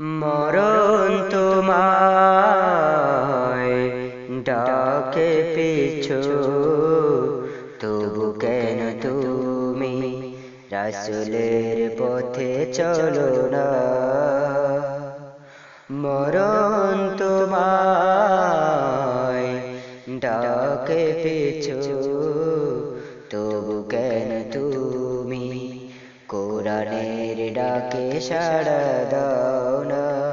মরণ তোমায় ডাকে পিছু। তবু কেন তুমি রাসুলের পথে চলো না? মরণ তোমায় ডাকে পিছু। তবু কেন তুমি কোরআনের ডাকে সাড়া দাও না।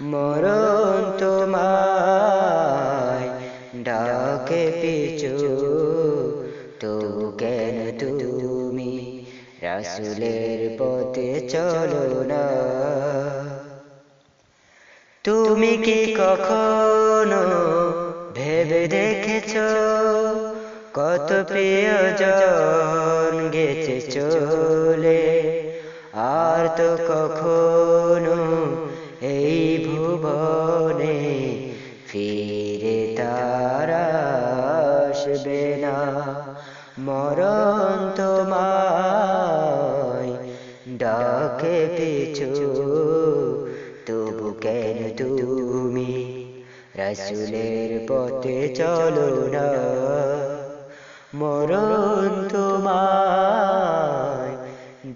মরণ তোমায় ডাকে পিছু। তো কেন তুমি রাসুলের পথে চলো না? তুমি কি কখনো ভেবে দেখেছ কত প্রিয়জন গেছে চলে। আর তো কখনো এই ভুবনে ফিরে তারা আসবে না। মরণ তোমায় ডাকে পিছু তবু কেন তুমি রসুলের পথে চলো না? মরণ তোমায়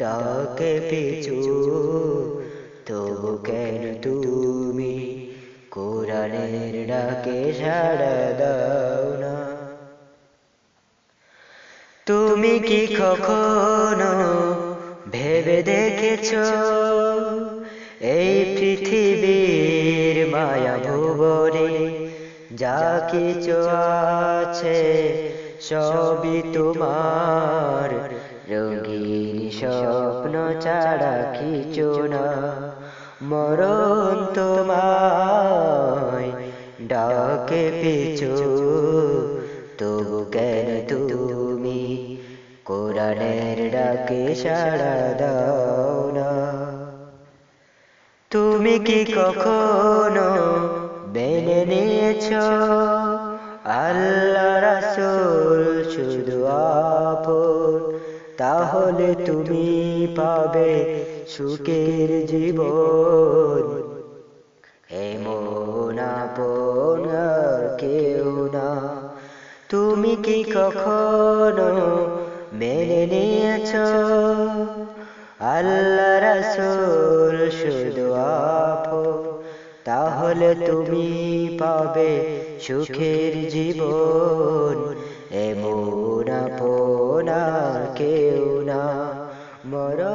ডাকে পিছু, তবু কেন তুমি কোরআনের ডাকে সাড়া দাও না? তুমি কি কখনো ভেবে দেখেছ এই পৃথিবীর মায়া ভুবনে যা কিছু আছে সবই তোমার রঙিন স্বপ্ন ছাড়া কিছু না মরণ তোমায় ডাকে পিছু। তবু কেন তুমি কোরআনের ডাকে সাড়া দাও না? তুমি কি কখনো মেনে নিয়েছ আল্লাহ তাহলে তুমি পাবে সুখের জীবন। এমন কেউ না। তুমি কি কখনো মেনে নিয়েছ? আল্লাহ রাসূল শুধু তাহলে তুমি পাবে সুখের জীবন। এমন কেউ না। মরণ